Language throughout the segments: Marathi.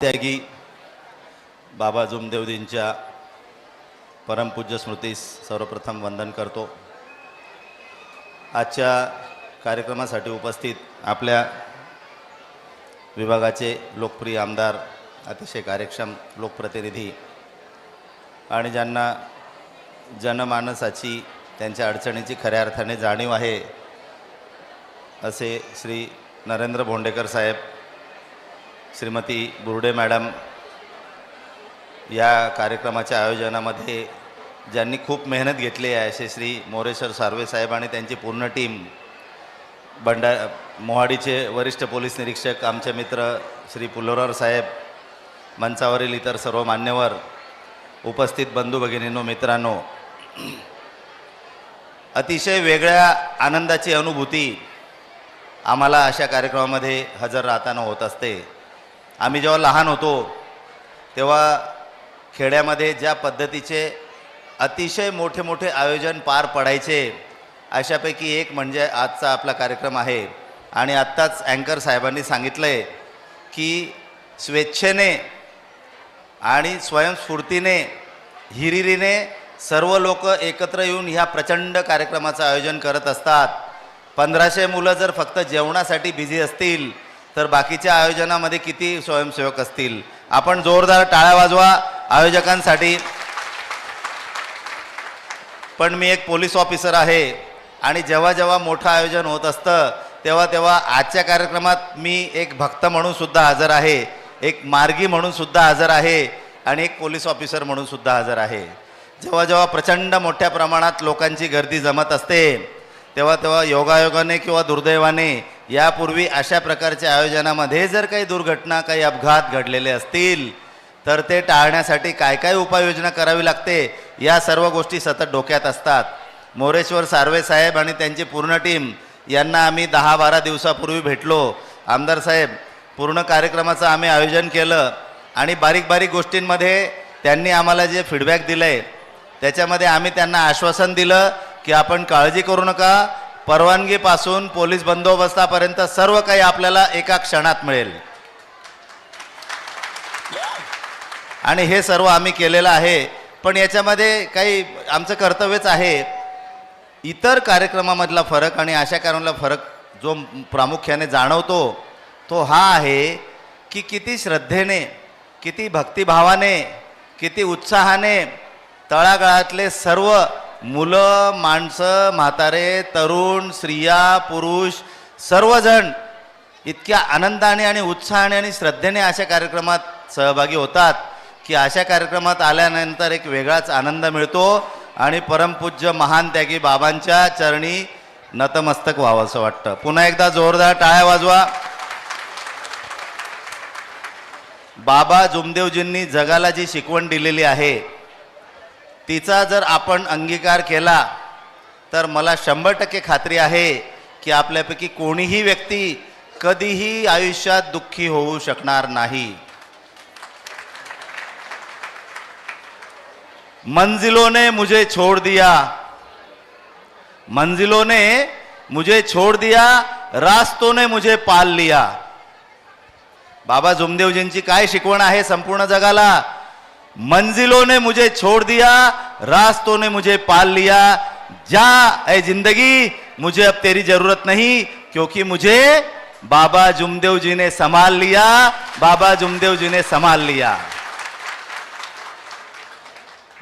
त्यागी बाबा जुमदेवजींच्या परमपूज्य स्मृतीस सर्वप्रथम वंदन करतो. आजच्या कार्यक्रमासाठी उपस्थित आपल्या विभागाचे लोकप्रिय आमदार अतिशय कार्यक्षम लोकप्रतिनिधी आणि ज्यांना जनमानसाची त्यांच्या अडचणीची खऱ्या अर्थाने जाणीव आहे असे श्री नरेंद्र भोंडेकर साहेब श्रीमती बुर्डे मॅडम या कार्यक्रमाच्या आयोजनामध्ये ज्यांनी खूप मेहनत घेतली आहे असे श्री मोरेश्वर सार्वे साहेब आणि त्यांची पूर्ण टीम बंडा मोहाडीचे वरिष्ठ पोलीस निरीक्षक आमचे मित्र श्री पुलोरार साहेब मंचावरील इतर सर्व मान्यवर उपस्थित बंधू भगिनींनो मित्रांनो अतिशय वेगळ्या आनंदाची अनुभूती आम्हाला अशा कार्यक्रमामध्ये हजर राहताना होत असते. आम्ही जेव्हा लहान होतो तेव्हा खेड्यामध्ये ज्या पद्धतीचे अतिशय मोठे मोठे आयोजन पार पडायचे अशापैकी एक म्हणजे आजचा आपला कार्यक्रम आहे. आणि आत्ताच अँकर साहेबांनी सांगितलं आहे की स्वेच्छेने आणि स्वयंस्फूर्तीने हिरिरीने सर्व लोक एकत्र येऊन ह्या प्रचंड कार्यक्रमाचं आयोजन करत असतात. पंधराशे मुलं जर फक्त जेवणासाठी बिझी असतील तर बाकीच्या आयोजनामध्ये किती स्वयंसेवक असतील? आपण जोरदार टाळ्या वाजवा आयोजकांसाठी. पण मी एक पोलीस ऑफिसर आहे आणि जेव्हा जेव्हा मोठं आयोजन होत असतं तेव्हा तेव्हा आजच्या कार्यक्रमात मी एक भक्त म्हणून सुद्धा हजर आहे एक मार्गी म्हणून सुद्धा हजर आहे आणि एक पोलीस ऑफिसर म्हणून सुद्धा हजर आहे. जेव्हा जेव्हा प्रचंड मोठ्या प्रमाणात लोकांची गर्दी जमत असते तेव्हा तेव्हा योगायोगाने किंवा दुर्दैवाने यापूर्वी अशा प्रकारच्या आयोजनामध्ये जर काही दुर्घटना काही अपघात घडलेले असतील तर ते टाळण्यासाठी काय काय उपाययोजना करावी लागते या सर्व गोष्टी सतत डोक्यात असतात. मोरेश्वर सार्वे साहेब आणि त्यांची पूर्ण टीम यांना आम्ही दहा बारा दिवसापूर्वी भेटलो. आमदार साहेब पूर्ण कार्यक्रमाचं आम्ही आयोजन केलं आणि बारीक बारीक गोष्टींमध्ये त्यांनी आम्हाला जे फीडबॅक दिलं आहे त्याच्यामध्ये आम्ही त्यांना आश्वासन दिलं की आपण काळजी करू नका परवानगीपासून पोलीस बंदोबस्तापर्यंत सर्व काही आपल्याला एका क्षणात मिळेल. आणि हे सर्व आम्ही केलेलं आहे. पण याच्यामध्ये काही आमचं कर्तव्यच आहे. इतर कार्यक्रमामधला फरक आणि अशा कारणला फरक जो प्रामुख्याने जाणवतो तो हा आहे की किती श्रद्धेने किती भक्तिभावाने किती उत्साहाने तळागाळातले सर्व मुलं माणसं म्हातारे तरुण स्त्रिया पुरुष सर्वजण इतक्या आनंदाने आणि उत्साहाने आणि श्रद्धेने अशा कार्यक्रमात सहभागी होतात की अशा कार्यक्रमात आल्यानंतर एक वेगळाच आनंद मिळतो आणि परमपूज्य महान त्यागी बाबांच्या चरणी नतमस्तक व्हावं असं वाटतं. पुन्हा एकदा जोरदार टाळ्या वाजवा. बाबा जुमदेवजींनी जगाला जी शिकवण दिलेली आहे तिचा जर आपण अंगीकार केला तर मला शंभर टक्के खात्री आहे की आपल्यापैकी कोणीही व्यक्ती कधीही आयुष्यात दुःखी होऊ शकणार नाही. मंजिलों ने मुझे छोड़ दिया. मंजिलों ने मुझे छोड़ दिया रास्तों ने मुझे पाल लिया. बाबा जुमदेवजींची काय शिकवण आहे संपूर्ण जगाला? मंजिलों ने मुझे छोड़ दिया, रास्तों ने मुझे पाल लिया। जा ए ज़िंदगी, मुझे अब तेरी ज़रूरत नहीं, क्योंकि मुझे बाबा जुमदेव जी ने संभाल लिया, बाबा जुमदेव जी ने संभाल लिया।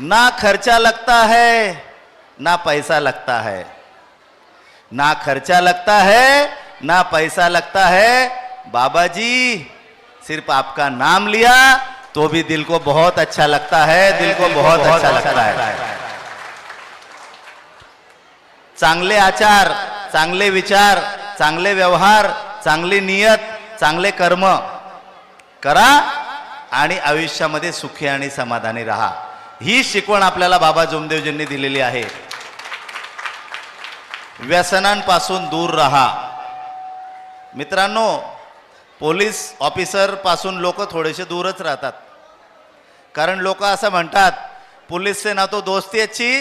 ना खर्चा लगता है, ना पैसा लगता है। ना खर्चा लगता है, ना पैसा लगता है। बाबा जी, सिर्फ़ आपका नाम लिया तो भी दिल को बहुत अच्छा लगता है दिल को बहुत अच्छा लगता है। चांगले आचार चांगले विचार चांगले व्यवहार चांगली नियत चांगले कर्म करा आणि आयुष्यामध्ये सुखी आणि समाधानी राहा. ही शिकवण आपल्याला बाबा जोमदेवजींनी दिलेली आहे. व्यसनांपासून दूर राहा. मित्रांनो पोलीस ऑफिसरपासून लोक थोडेसे दूरच राहतात. कारण लोक असं म्हणतात पोलीस से ना तो दोस्ती अच्छी.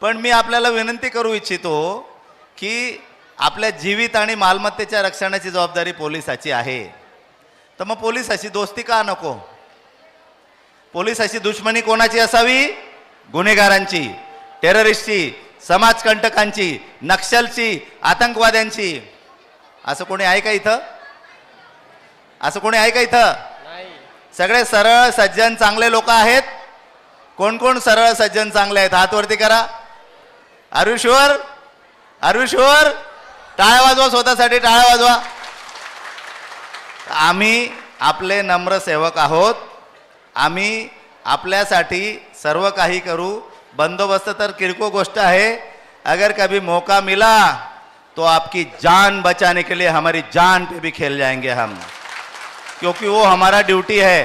पण मी आपल्याला विनंती करू इच्छितो की आपल्या जीवित आणि मालमत्तेच्या रक्षणाची जबाबदारी पोलिसाची आहे. तर मग पोलिसाशी दोस्ती का नको? पोलिसाची दुश्मनी कोणाची असावी? गुन्हेगारांची टेररिस्टची समाजकंटकांची नक्षलची आतंकवाद्यांची. असं कोणी आहे का इथं? असं कोणी आहे का इथं? सगळे सरळ सज्जन चांगले लोक आहेत. कोण कोण सरळ सज्जन चांगले आहेत? हात वरती करा. आर शुअर आर शुअर टाळ्या वाजवा स्वतःसाठी टाळ्या वाजवा. आम्ही आपले नम्र सेवक आहोत. आम्ही आपल्यासाठी सर्व काही करू. बंदोबस्त तर किरकोळ गोष्ट आहे. अगर कभी मौका मिला तो आपकी जान बचाने के लिए हमारी जान पे भी खेल जाएंगे हम। क्योंकि वो हमारा ड्यूटी है।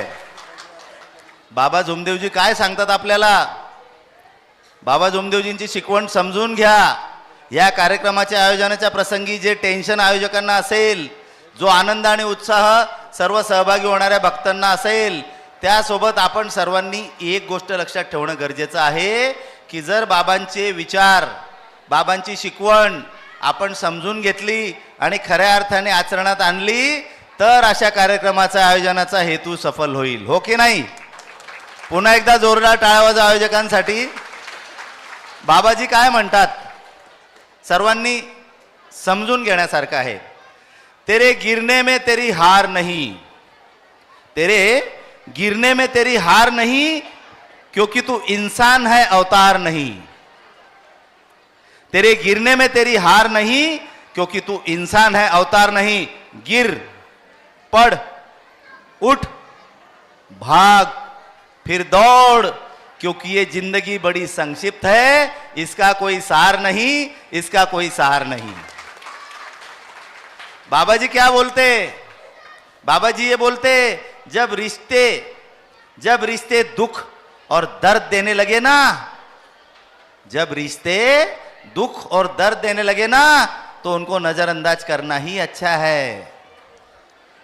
बाबा झुमदेवजी काय सांगतात आपल्याला? बाबा झुमदेवजींची शिकवण समजून घ्या। या कार्यक्रमाच्या आयोजनाच्या प्रसंगी जे टेन्शन आयोजकांना असेल जो आनंद आणि उत्साह सर्व सहभागी होणाऱ्या भक्तांना असेल त्यासोबत आपण सर्वांनी एक गोष्ट लक्षात ठेवणं गरजेचं आहे की जर बाबांचे विचार बाबांची शिकवण आपण समजून घेतली आणि खऱ्या अर्थाने आचरणात आणली तर अशा कार्यक्रमाचा आयोजनाचा हेतू सफल होईल. हो की नाही? पुन्हा एकदा जोरदार टाळावाज आयोजकांसाठी. बाबाजी काय म्हणतात? सर्वांनी समजून घेण्यासारखं आहे. तेरे गिरने में तेरी हार नहीं. तेरे गिरने में तेरी हार नहीं क्योंकि तू इंसान है अवतार नहीं. तेरे गिरने में तेरी हार नहीं, क्योंकि तू इंसान है, अवतार नहीं। गिर, पढ़, उठ, भाग, फिर दौड़, क्योंकि ये ज़िंदगी बड़ी संक्षिप्त है। इसका कोई सार नहीं, इसका कोई सार नहीं। बाबा जी क्या बोलते? बाबा जी ये बोलते, जब रिश्ते जब रिश्ते दुख और दर्द देने लगे ना, जब रिश्ते दुख और दर्द देने लगे ना तो उनको नजरअंदाज करना ही अच्छा है।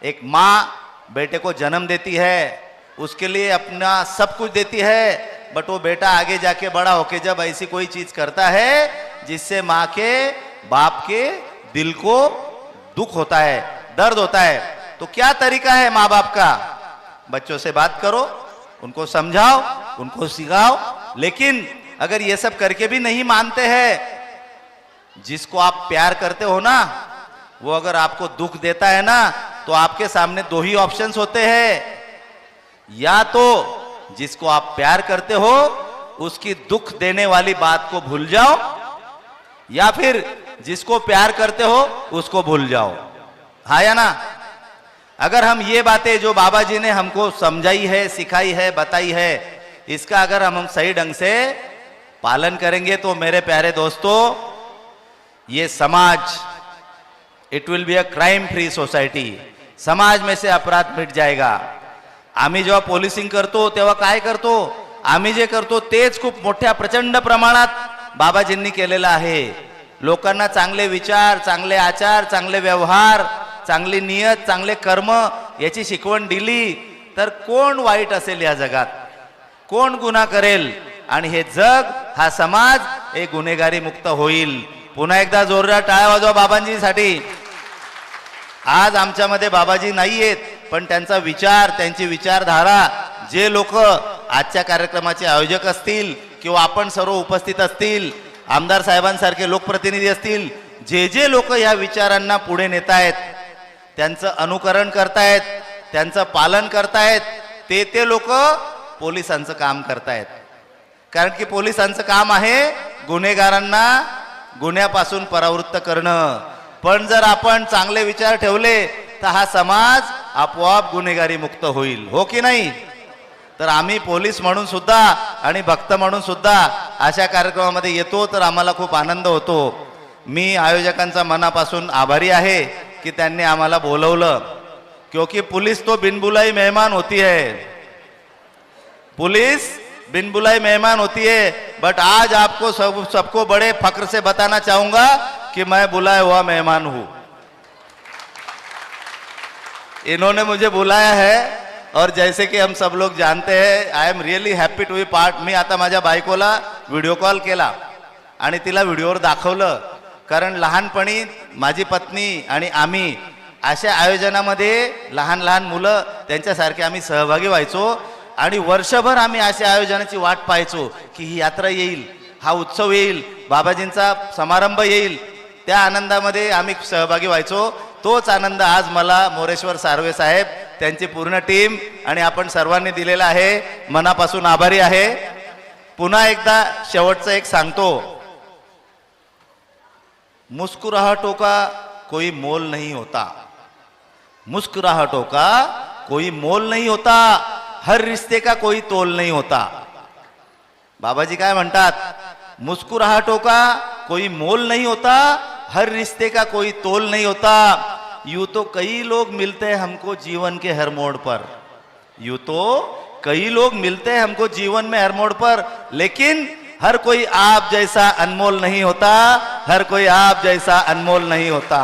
एक माँ बेटे को जन्म देती है, उसके लिए अपना सब कुछ देती है बट वो बेटा आगे जाके बड़ा होके जब ऐसी कोई चीज़ करता है, जिससे माँ के, बाप के दिल को दुख होता है, दर्द होता है। तो क्या तरीका है माँ बाप का? बच्चों से बात करो, उनको समझाओ, उनको सिखाओ, लेकिन अगर ये सब करके भी नहीं मानते हैं जिसको आप प्यार करते हो ना, वो अगर आपको दुख देता है ना तो आपके सामने दो ही ऑप्शंस होते हैं। या तो जिसको आप प्यार करते हो, उसकी दुख देने वाली बात को भूल जाओ, या फिर जिसको प्यार करते हो, उसको भूल जाओ। हाँ या ना? अगर हम ये बातें जो बाबा जी ने हमको समझाई है, सिखाई है, बताई है, इसका अगर हम सही ढंग से पालन करेंगे तो मेरे प्यारे दोस्तों ये समाज it will be a crime free society समाज में से अपराध मिट जाएगा। आम्ही जेव्हा पोलिसिंग करतो तेव्हा काय करतो? आम्ही जे करतो तेच खूप मोठ्या प्रचंड प्रमाणात बाबाजींनी केलेलं आहे. लोकांना चांगले विचार चांगले आचार चांगले व्यवहार चांगली नियत चांगले कर्म याची शिकवण दिली तर कोण वाईट असेल या जगात? कोण गुन्हा करेल? आणि हे जग हा समाज हे गुन्हेगारी मुक्त होईल. पुन्हा एकदा जोरदार टाळ्या वाजवा बाबांजीसाठी. आज आमच्यामध्ये बाबाजी नाही आहेत पण त्यांचा विचार त्यांची विचारधारा जे लोक आजच्या कार्यक्रमाचे आयोजक असतील किंवा आपण सर्व उपस्थित असतील आमदार साहेबांसारखे लोकप्रतिनिधी असतील जे जे लोक या विचारांना पुढे नेत आहेत त्यांचं अनुकरण करतायत त्यांचं पालन करतायत ते ते लोक पोलिसांचं काम करतायत. कारण की पोलिसांचं काम आहे गुन्हेगारांना गुन्ह्यापासून परावृत्त करणं. पण जर आपण चांगले विचार ठेवले तर हा समाज आपोआप गुन्हेगारी मुक्त होईल. हो की नाही? तर आम्ही पोलीस म्हणून सुद्धा आणि भक्त म्हणून सुद्धा अशा कार्यक्रमामध्ये येतो तर आम्हाला खूप आनंद होतो. मी आयोजकांचा मनापासून आभारी आहे की त्यांनी आम्हाला बोलवलं. क्योंकि पुलिस तो बिनबुलाई मेहमान होती है। पुलिस बिन बुलाई मेहमान होती है बट आज आपको सब सबको बड़े फक्र से बताना चाहूंगा कि मैं बुलाया हुआ मेहमान हूं। इन्होंने मुझे बुलाया है और जैसे कि हम सब लोग जानते हैं I am really happy to be part मी आता माझ्या बायकोला व्हिडिओ कॉल केला आणि तिला व्हिडिओवर दाखवलं कारण लहानपणी माझी पत्नी आणि आम्ही अशा आयोजनामध्ये लहान लहान मुलं त्यांच्यासारखे आम्ही सहभागी व्हायचो आणि वर्षभर आम्ही अशा आयोजनाची वाट पाहायचो की ही यात्रा येईल हा उत्सव येईल बाबाजींचा समारंभ येईल. त्या आनंदामध्ये आम्ही सहभागी व्हायचो. तोच आनंद आज मला मोरेश्वर सारवे साहेब त्यांची पूर्ण टीम आणि आपण सर्वांनी दिलेला आहे. मनापासून आभारी आहे. पुन्हा एकदा शेवटचं एक सांगतो. मुस्कुराहटो का कोई मोल नहीं होता. मुस्कुराहटो का कोई मोल नहीं होता. हर रिश्ते का कोई तोल नहीं होता। बाबाजी काय म्हणतात, मुस्कुराहटों का कोई मोल नहीं होता, हर रिश्ते का कोई तोल नहीं होता। यूँ तो कई लोग मिलते हैं हमको जीवन के हर मोड़ पर। यूँ तो कई लोग मिलते हैं हमको जीवन में हर मोड़ पर, लेकिन हर कोई आप जैसा अनमोल नहीं होता, हर कोई आप जैसा अनमोल नहीं होता।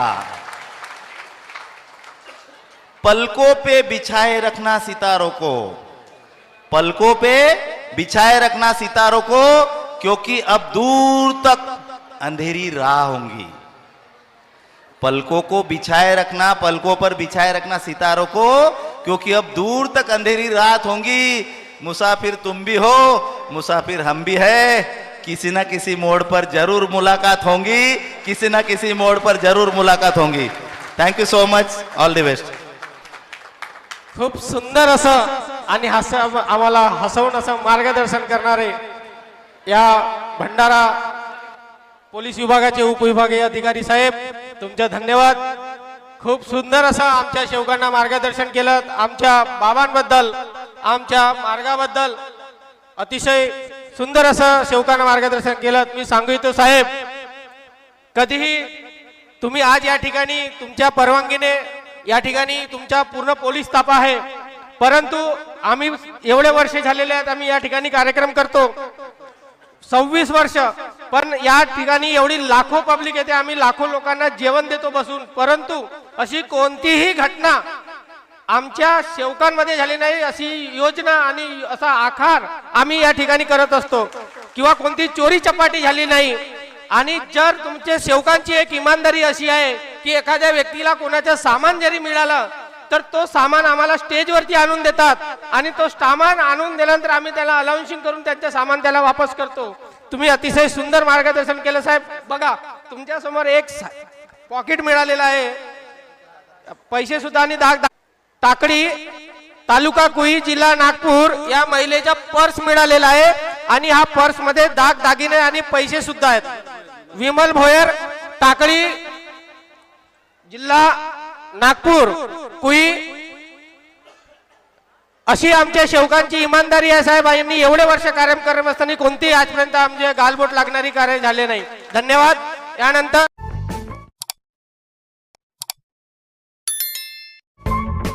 पलकों पे बिछाए रखना सितारों को। पलकों पे बिछाए रखना सितारों को, क्योंकि अब दूर तक अंधेरी राह होंगी। पलकों को बिछाए रखना, पलकों पर बिछाए रखना सितारों को, क्योंकि अब दूर तक अंधेरी रात होंगी। मुसाफिर तुम भी हो, मुसाफिर हम भी है। किसी ना किसी मोड़ पर ज़रूर मुलाकात होंगी, किसी ना किसी मोड़ पर ज़रूर मुलाकात होंगी। Thank you so much all the best खूप सुंदर असं आणि हस आम्हाला हसवून असं मार्गदर्शन करणारे या भंडारा पोलीस विभागाचे उपविभागीय अधिकारी साहेब तुमचे धन्यवाद. खूप सुंदर असं आमच्या शेवकांना मार्गदर्शन केलं. आमच्या बाबांबद्दल आमच्या मार्गाबद्दल अतिशय सुंदर असं शेवकांना मार्गदर्शन केलं. मी सांगू इतो साहेब कधीही तुम्ही आज या ठिकाणी तुमच्या परवानगीने या ठिकाणी तुमच्या पूर्ण पोलीस ताफा आहे. परंतु आम्ही एवढे वर्ष झालेले आहेत आम्ही या ठिकाणी कार्यक्रम करतो. सव्वीस वर्ष. पण या ठिकाणी एवढी लाखो पब्लिक येते आम्ही लाखो लोकांना जेवण देतो बसून. परंतु अशी कोणतीही घटना आमच्या सेवकांमध्ये झाली नाही अशी योजना आणि असा आकार आम्ही या ठिकाणी करत असतो. किंवा कोणती चोरी चपाटी झाली नाही. आणि जर तुमच्या सेवकांची एक इमानदारी अशी आहे की एखाद्या व्यक्तीला कोणाचं सामान जरी मिळालं तर तो सामान आम्हाला स्टेजवरती आणून देतात. आणि तो सामान आणून दिल्यानंतर आम्ही त्याला अलाउन्सिंग करून त्यांचं सामान त्याला वापस करतो. तुम्ही अतिशय सुंदर मार्गदर्शन केलं साहेब. बघा तुमच्यासमोर एक पॉकेट मिळालेलं आहे. पैसे सुद्धा आणि दाग टाकडी तालुका कुई जिल्हा नागपूर या महिलेचा पर्स मिळालेला आहे. आणि हा पर्समध्ये दाग दागिने आणि पैसे सुद्धा आहेत. विमल भोयर टाकळी जिल्हा नागपूर. कुई अशी आमच्या शेवकांची इमानदारी आहे साहेब. यांनी एवढे वर्ष कार्य करत असताना कोणतीही आजपर्यंत आमचे गालबोट लागणारी कार्य झाले नाही. धन्यवाद. यानंतर